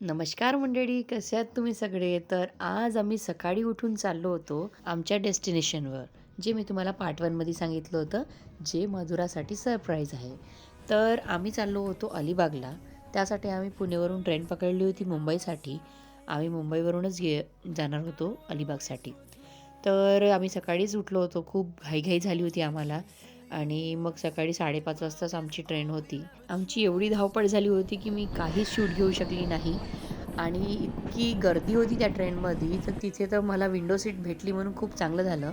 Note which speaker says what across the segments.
Speaker 1: नमस्कार मंडळी कसे आहात तुम्ही सगळे? तर आज आम्ही सकाळी उठून चाललो होतो आमच्या डेस्टिनेशनवर जे मी तुम्हाला पार्ट वनमध्ये सांगितलं होतं जे मधुरासाठी सरप्राईज आहे. तर आम्ही चाललो होतो अलिबागला. त्यासाठी आम्ही पुणेवरून ट्रेन पकडली होती मुंबईसाठी. आम्ही मुंबईवरूनच गे जाणार होतो अलिबागसाठी. तर आम्ही सकाळीच उठलो होतो. खूप घाईघाई झाली होती आम्हाला. आणि मग सकाळी साडेपाच वाजताच आमची ट्रेन होती. आमची एवढी धावपळ झाली होती की मी काहीच शूट घेऊ शकली नाही. आणि इतकी गर्दी होती त्या ट्रेनमध्ये तर तिथे तर मला विंडो सीट भेटली म्हणून खूप चांगलं झालं.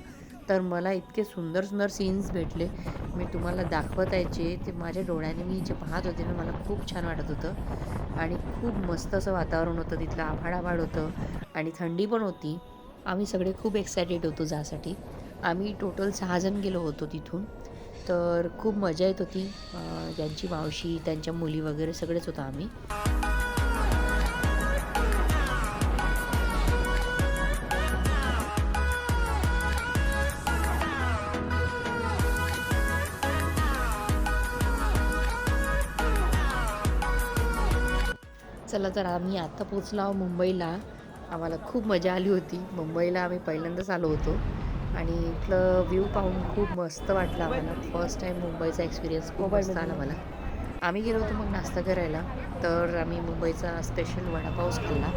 Speaker 1: तर मला इतके सुंदर सुंदर सीन्स भेटले. मी तुम्हाला दाखवत यायचे ते माझ्या डोळ्याने मी जे पाहत होते ना मला खूप छान वाटत होतं. आणि खूप मस्त असं वातावरण होतं तिथलं आभाळ आभाळ होतं आणि थंडी पण होती. आम्ही सगळे खूप एक्सायटेड होतो जासाठी. आम्ही टोटल सहाजण गेलो होतो तिथून. तर खूप मजा येत होती. त्यांची मावशी त्यांच्या मुली वगैरे सगळेच होतो आम्ही. चला तर आम्ही आत्ता पोचलो आहोत मुंबईला. आम्हाला खूप मजा आली होती. मुंबईला आम्ही पहिल्यांदाच आलो होतो. आणि इथलं व्ह्यू पाहून खूप मस्त वाटलं आम्हाला. फर्स्ट टाईम मुंबईचा एक्सपिरियन्स खूप मस्त आला मला आम्ही गेलो होतो मग नाश्ता करायला. तर आम्ही मुंबईचा स्पेशल वडापावच खाल्ला.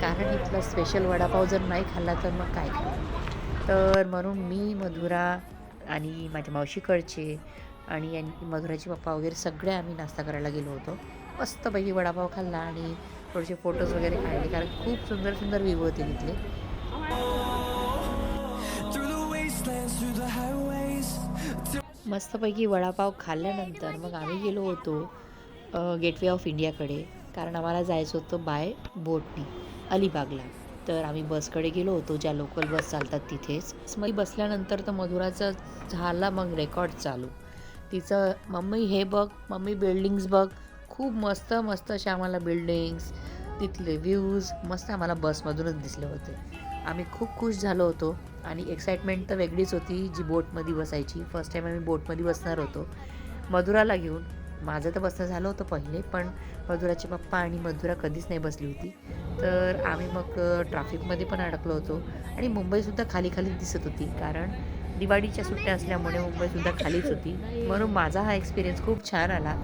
Speaker 1: कारण इथला स्पेशल वडापाव जर नाही खाल्ला तर मग काय खाल्ला तर म्हणून मी मधुरा आणि माझ्या मावशीकडचे आणि मधुराचे पप्पा वगैरे सगळे आम्ही नाश्ता करायला गेलो होतो. मस्तपैकी वडापाव खाल्ला आणि थोडेसे फोटोज वगैरे काढले. कारण खूप सुंदर सुंदर व्ह्यू होते तिथले. मस्तपैकी वडापाव खाल्ल्यानंतर मग आम्ही गेलो होतो गेटवे ऑफ इंडियाकडे कारण आम्हाला जायचं होतं बाय बोटनी अलिबागला. तर आम्ही बसकडे गेलो होतो ज्या लोकल बस चालतात तिथेच. मग बसल्यानंतर तर मधुराचा झाला मग रेकॉर्ड चालू. तिचं मम्मी हे बघ मम्मी बिल्डिंग्स बघ. खूप मस्त मस्त अशा आम्हाला बिल्डिंग्स तिथले व्ह्यूज मस्त आम्हाला बसमधूनच दिसले होते. आम्ही खूप खुश झालो होतो आणि एक्साइटमेंट तर वेगळीच होती जी बोटमध्ये बसायची. फर्स्ट टाईम आम्ही बोटमध्ये बसणार होतो. मधुराला घेऊन माझं तर बसणं झालं होतं पहिले पण मधुराचे पप्पा आणि मधुरा कधीच नाही बसली होती. तर आम्ही मग ट्रॅफिकमध्ये पण अडकलो होतो आणि मुंबईसुद्धा खाली खाली दिसत होती. कारण दिवाळीच्या सुट्ट्या असल्यामुळे मुंबईसुद्धा खालीच होती. म्हणून माझा हा एक्सपिरियन्स खूप छान आला.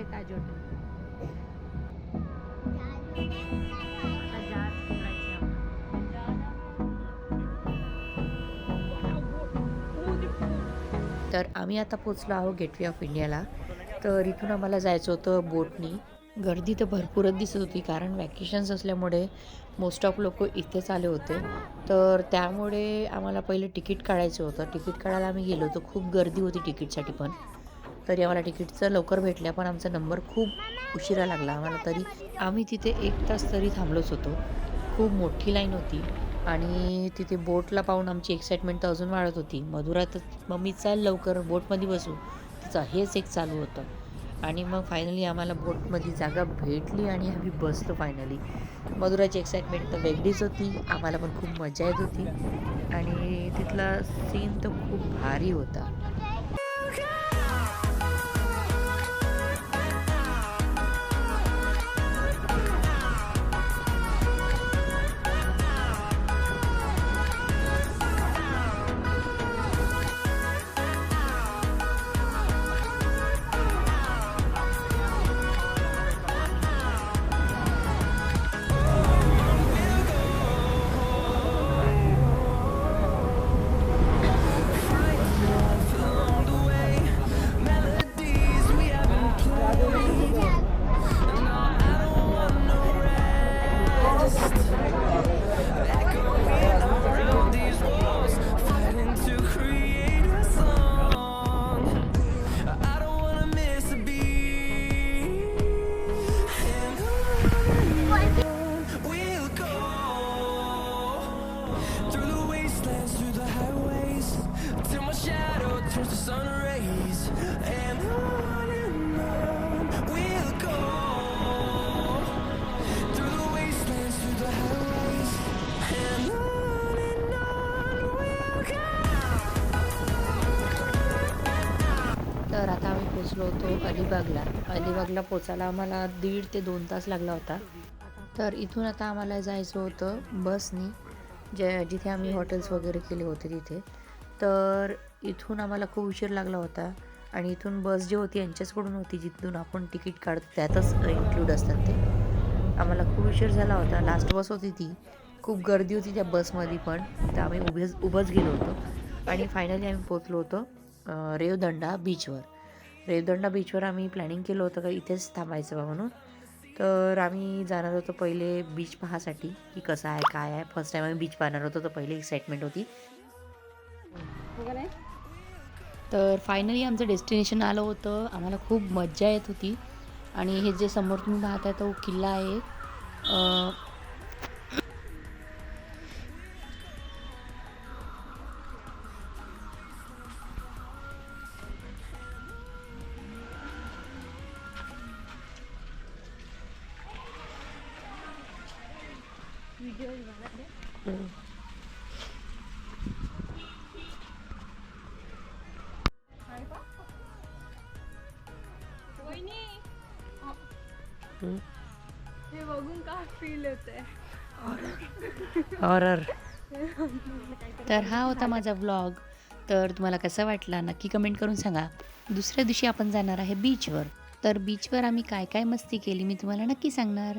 Speaker 2: आहे ताज आता पकडायचे
Speaker 1: तर आम्ही आता पोचलो आहोत गेटवे ऑफ इंडियाला. तर इथून आम्हाला जायचं होतं बोटनी. गर्दी तर भरपूरच दिसत होती कारण वॅकेशन्स असल्यामुळे मोस्ट ऑफ लोक इथेच आले होते. तर त्यामुळे आम्हाला पहिले तिकीट काढायचं होतं. तिकीट काढायला आम्ही गेलो होतो. खूप गर्दी होती तिकीटसाठी पण. तरी आम्हाला तिकीटचं लवकर भेटल्या पण आमचा नंबर खूप उशिरा लागला. आम्हाला तरी आम्ही तिथे एक तास तरी थांबलोच होतो. खूप मोठी लाईन होती आणि तिथे बोटला पाहून आमची एक्साइटमेंट तर अजून वाढत होती. मधुरातच मग मम्मी चाल लवकर बोटमध्ये बसू. तिचं हेच एक चालू होतं. आणि मग फायनली आम्हाला बोटमध्ये जागा भेटली आणि आम्ही बसलो फायनली मधुराची एक्साइटमेंट तर वेगळीच होती. आम्हाला पण खूप मजा येत होती. आणि तिथला सीन तर खूप भारी होता. तर आता आम्ही पोचलो होतो अलिबागला. अलिबागला पोचायला आम्हाला दीड ते दोन तास लागला होता. तर इथून आता आम्हाला जायचं होतं बसनी जे जिथे आम्ही हॉटेल्स वगैरे केले होते तिथे. तर इथून आम्हाला खूप उशीर लागला होता आणि इथून बस जी होती यांच्याचकडून होती जिथून आपण तिकीट काढतो त्यातच इन्क्लूड असतात ते. आम्हाला खूप उशीर झाला होता. लास्ट बस होती ती. खूप गर्दी होती त्या बसमध्ये पण. तर आम्ही उभेच उभंच गेलो होतो. आणि फायनली आम्ही पोचलो होतो रेवदंडा बीचवर रेवदंडा बीचवर आम्ही प्लॅनिंग केलं होतं का इथेच थांबायचं बा म्हणून. तर आम्ही जाणार होतो पहिले बीच पाहासाठी की कसं आहे काय आहे. फर्स्ट टाईम आम्ही बीच पाहणार होतो तर पहिले एक्साइटमेंट होती. तर फायनली आमचं डेस्टिनेशन आलं होतं. आम्हाला खूप मज्जा येत होती. आणि हे जे समोर तुम्ही पाहताय तो किल्ला आहे
Speaker 3: हे बघून का फील होते
Speaker 1: हॉरर तर हा होता माझा व्लॉग तर तुम्हाला कसा वाटला नक्की कमेंट करून सांगा. दुसऱ्या दिवशी आपण जाणार आहे बीचवर तर बीचवर आम्ही काय काय मस्ती केली मी तुम्हाला नक्की सांगणार.